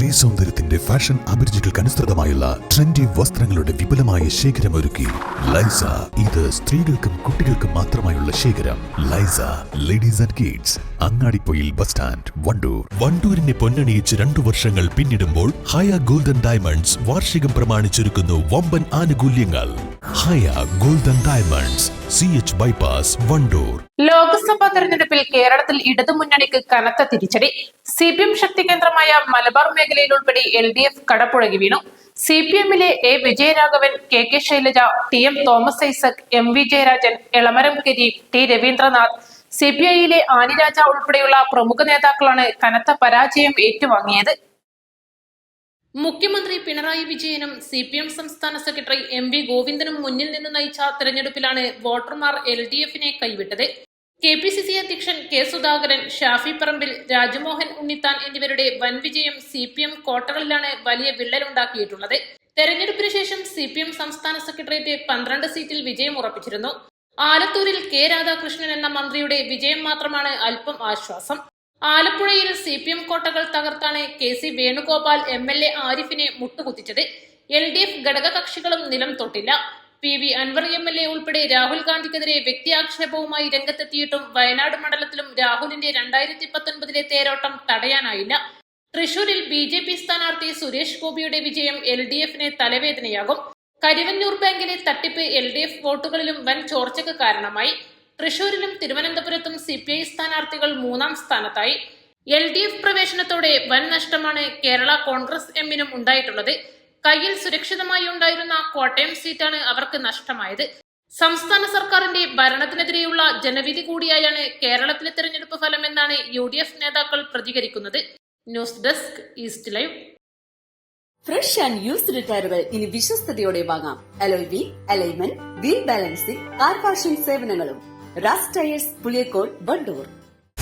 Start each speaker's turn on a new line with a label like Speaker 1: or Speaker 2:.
Speaker 1: സ്ത്രീ സൗന്ദര്യത്തിന്റെ fashion അഭിരുചികൾക്ക് അനുസൃതമായുള്ള trendy വസ്ത്രങ്ങളുടെ വിപുലമായ ശേഖരം ഒരുക്കി. ലൈസ ഇത് സ്ത്രീകൾക്കും കുട്ടികൾക്കും മാത്രമായുള്ള ശേഖരം. Laisa ladies and kids Angadippoyil bus stand Wandoor. വണ്ടൂരിനെ പൊന്നണിയിച്ച് രണ്ടു വർഷങ്ങൾ പിന്നിടുമ്പോൾ ഹയ ഗോൾഡൻ ഡയമണ്ട്സ് വാർഷികം പ്രമാണിച്ചൊരുക്കുന്നു വമ്പൻ ആനുകൂല്യങ്ങൾ. Haya golden diamonds C H Wandoor.
Speaker 2: Lok Sabha തെരഞ്ഞെടുപ്പിൽ കേരളത്തിൽ ഇടതുമുന്നണിക്ക് കനത്ത തിരിച്ചടി. സി പി എം ശക്തി കേന്ദ്രമായ മലബാർ മേഖലയിൽ ഉൾപ്പെടെ എൽ ഡി എഫ് കടപ്പുഴകി വീണു. സി പി എമ്മിലെ A Vijayaraghavan K K Shailaja T M Thomas Isaac M V Jayarajan Elamaram Kareem T Raveendranath C P ഐയിലെ Annie Raja ഉൾപ്പെടെയുള്ള പ്രമുഖ നേതാക്കളാണ് കനത്ത പരാജയം ഏറ്റുവാങ്ങിയത്. മുഖ്യമന്ത്രി പിണറായി വിജയനും സി പി എം സംസ്ഥാന സെക്രട്ടറി എം വി ഗോവിന്ദനും മുന്നിൽ നിന്ന് നയിച്ച തെരഞ്ഞെടുപ്പിലാണ് വോട്ടർമാർ എൽ ഡി എഫിനെ കൈവിട്ടത്. കെ പി സി സി അധ്യക്ഷൻ കെ സുധാകരൻ ഷാഫി പറമ്പിൽ രാജ്മോഹൻ ഉണ്ണിത്താൻ എന്നിവരുടെ വൻ വിജയം സി പി എം കോട്ടകളിലാണ് വലിയ വിള്ളലുണ്ടാക്കിയിട്ടുള്ളത്. തെരഞ്ഞെടുപ്പിന് ശേഷം സി പി എം സംസ്ഥാന സെക്രട്ടേറിയറ്റ് പന്ത്രണ്ട് സീറ്റിൽ വിജയം ഉറപ്പിച്ചിരുന്നു. ആലത്തൂരിൽ കെ രാധാകൃഷ്ണൻ എന്ന മന്ത്രിയുടെ വിജയം മാത്രമാണ് അല്പം ആശ്വാസം. ആലപ്പുഴയിൽ സി പി എം കോട്ടകൾ തകർത്താണ് K C Venugopal M L A ആരിഫിനെ മുട്ടുകുത്തിച്ചത്. എൽ ഡി എഫ് ഘടകകക്ഷികളും നിലം തൊട്ടില്ല. P V Anvar M L A ഉൾപ്പെടെ രാഹുൽ ഗാന്ധിക്കെതിരെ വ്യക്തിയാക്ഷേപവുമായി രംഗത്തെത്തിയിട്ടും വയനാട് മണ്ഡലത്തിലും രാഹുലിന്റെ രണ്ടായിരത്തി പത്തൊൻപതിലെ തേരോട്ടം തടയാനായില്ല. തൃശൂരിൽ ബി ജെ പി സ്ഥാനാർത്ഥി സുരേഷ് ഗോപിയുടെ വിജയം എൽ ഡി എഫിന് തലവേദനയാകും. കരിവന്നൂർ ബാങ്കിലെ തട്ടിപ്പ് എൽ ഡി എഫ് വോട്ടുകളിലും വൻ ചോർച്ചയ്ക്ക് കാരണമായി. തൃശൂരിലും തിരുവനന്തപുരത്തും സി പി ഐ സ്ഥാനാർത്ഥികൾ മൂന്നാം സ്ഥാനത്തായി. എൽ ഡി എഫ് പ്രവേശനത്തോടെ വൻ നഷ്ടമാണ് കേരള കോൺഗ്രസ് എമ്മിനും ഉണ്ടായിട്ടുള്ളത്. കയ്യിൽ സുരക്ഷിതമായി ഉണ്ടായിരുന്ന കോട്ടയം സീറ്റാണ് അവർക്ക് നഷ്ടമായത്. സംസ്ഥാന സർക്കാരിന്റെ ഭരണത്തിനെതിരെയുള്ള ജനവിധി കൂടിയായാണ് കേരളത്തിലെ തെരഞ്ഞെടുപ്പ് ഫലം എന്നാണ് യു ഡി എഫ് നേതാക്കൾ പ്രതികരിക്കുന്നത്. News desk east live.
Speaker 3: Fresh and used ടയറുകൾ ഇനി വിശ്വസ്തയോടെ വാങ്ങാം. Alloy wheel alignment wheel balancing car washing സേവനങ്ങളും. Ras tyres Puliyakkode Wandoor